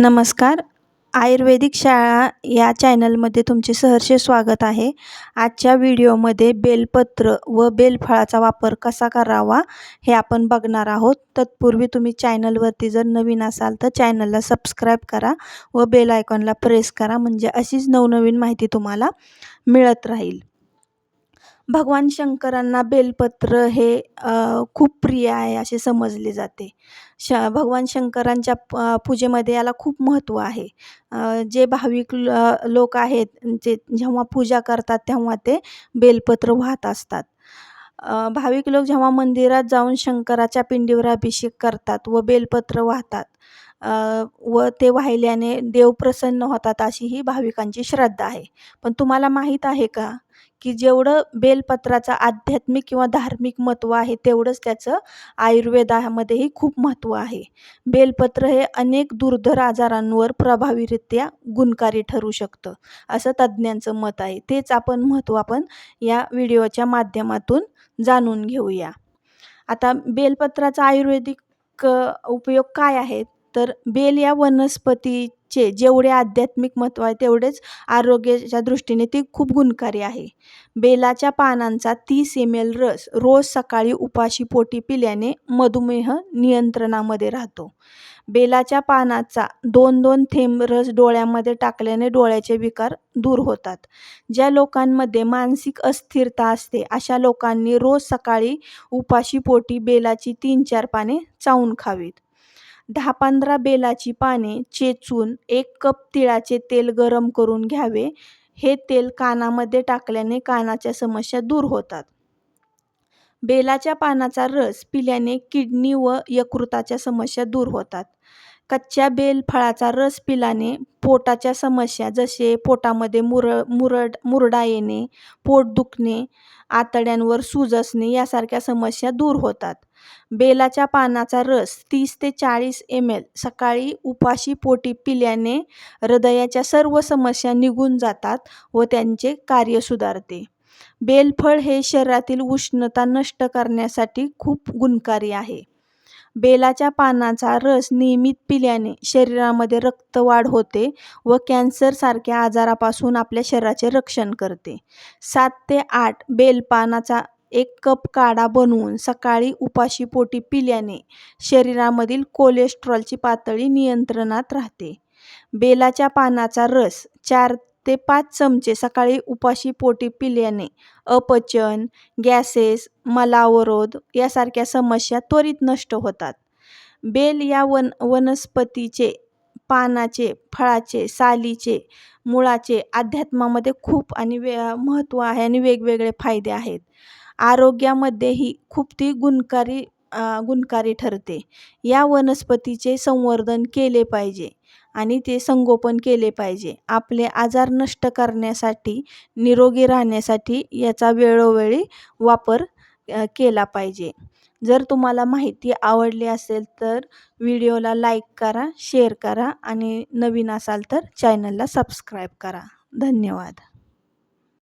नमस्कार. आयुर्वेदिक शाळा या चॅनलमध्ये तुमचे सहर्ष स्वागत आहे. आजच्या व्हिडिओमध्ये बेलपत्र व बेलफळाचा वापर कसा करावा हे आपण बघणार आहोत. तत्पूर्वी तुम्ही चॅनलवरती जर नवीन असाल तर चॅनलला सबस्क्राईब करा व बेल आयकॉनला प्रेस करा. म्हणजे अशीच नवनवीन माहिती तुम्हाला मिळत राहील. भगवान शंकरांना बेलपत्र हे खूप प्रिय आहे असे समजले जाते. श भगवान शंकरांच्या पूजेमध्ये याला खूप महत्त्व आहे. जे भाविक लोक आहेत जे जेव्हा पूजा करतात तेव्हा ते बेलपत्र वाहत असतात. भाविक लोक जेव्हा मंदिरात जाऊन शंकराच्या पिंडीवर अभिषेक करतात व बेलपत्र वाहतात व ते वाहिल्याने देव प्रसन्न होतात अशी ही भाविकांची श्रद्धा आहे. पण तुम्हाला माहीत आहे का की जेवढं बेलपत्राचं आध्यात्मिक किंवा धार्मिक महत्त्व आहे तेवढंच त्याचं आयुर्वेदामध्येही खूप महत्त्व आहे. बेलपत्र हे अनेक दुर्धर आजारांवर प्रभावीरित्या गुणकारी ठरू शकतं असं तज्ज्ञांचं मत आहे. तेच आपण महत्त्व आपण या व्हिडिओच्या माध्यमातून जाणून घेऊया. आता बेलपत्राचा आयुर्वेदिक उपयोग काय आहेत तर बेल या वनस्पतीचे जेवढे आध्यात्मिक महत्त्व आहे तेवढेच आरोग्याच्या दृष्टीने ती खूप गुणकारी आहे. बेलाच्या पानांचा तीस एम एल रस रोज सकाळी उपाशी पोटी पिल्याने मधुमेह नियंत्रणामध्ये राहतो. बेलाच्या पानाचा दोन दोन थेंब रस डोळ्यामध्ये टाकल्याने डोळ्याचे विकार दूर होतात. ज्या लोकांमध्ये मानसिक अस्थिरता असते अशा लोकांनी रोज सकाळी उपाशी पोटी बेलाची तीन चार पाने चावून खावीत. दहा पंधरा बेलाची पाने चेचून एक कप तिळाचे तेल गरम करून घ्यावे. हे तेल कानामध्ये टाकल्याने कानाच्या समस्या दूर होतात. बेलाच्या पानाचा रस पिल्याने किडनी व यकृताच्या समस्या दूर होतात. कच्च्या बेल फळाचा रस पिल्याने पोटाच्या समस्या जसे पोटामध्ये मुर मुरड मुरडा येणे पोट दुखणे आतड्यांवर सूज असणे यासारख्या समस्या दूर होतात. बेलाच्या पानाचा रस तीस ते चाळीस एम एल सकाळी उपाशी पोटी पिल्याने हृदयाच्या सर्व समस्या निघून जातात व त्यांचे कार्य सुधारते. बेलफळ हे शरीरातील उष्णता नष्ट करण्यासाठी खूप गुणकारी आहे. बेलाच्या पानाचा रस नियमित पिल्याने शरीरामध्ये रक्तवाढ होते व कॅन्सरसारख्या आजारापासून आपल्या शरीराचे रक्षण करते. सात ते आठ बेलपानाचा एक कप काढा बनवून सकाळी उपाशी पोटी पिल्याने शरीरामधील कोलेस्ट्रॉलची पातळी नियंत्रणात राहते. बेलाच्या पानाचा रस चार ते पाच चमचे सकाळी उपाशी पोटी पिल्याने अपचन गॅसेस मलावरोध यासारख्या समस्या त्वरित नष्ट होतात. बेल या वन वनस्पतीचे पानाचे फळाचे सालीचे मुळाचे अध्यात्मामध्ये खूप आणि वे महत्त्व आहे आणि वेगवेगळे फायदे आहेत. आरोग्यामध्येही खूप ती गुणकारी गुणकारी ठरते. या वनस्पतीचे संवर्धन केले पाहिजे आणि ते संगोपन केले पाहिजे. आपले आजार नष्ट करण्यासाठी निरोगी राहण्यासाठी याचा वेळोवेळी वापर केला पाहिजे. जर तुम्हाला माहिती आवडली असेल तर व्हिडिओला लाईक करा शेअर करा आणि नवीन असाल तर चॅनलला सबस्क्राईब करा. धन्यवाद.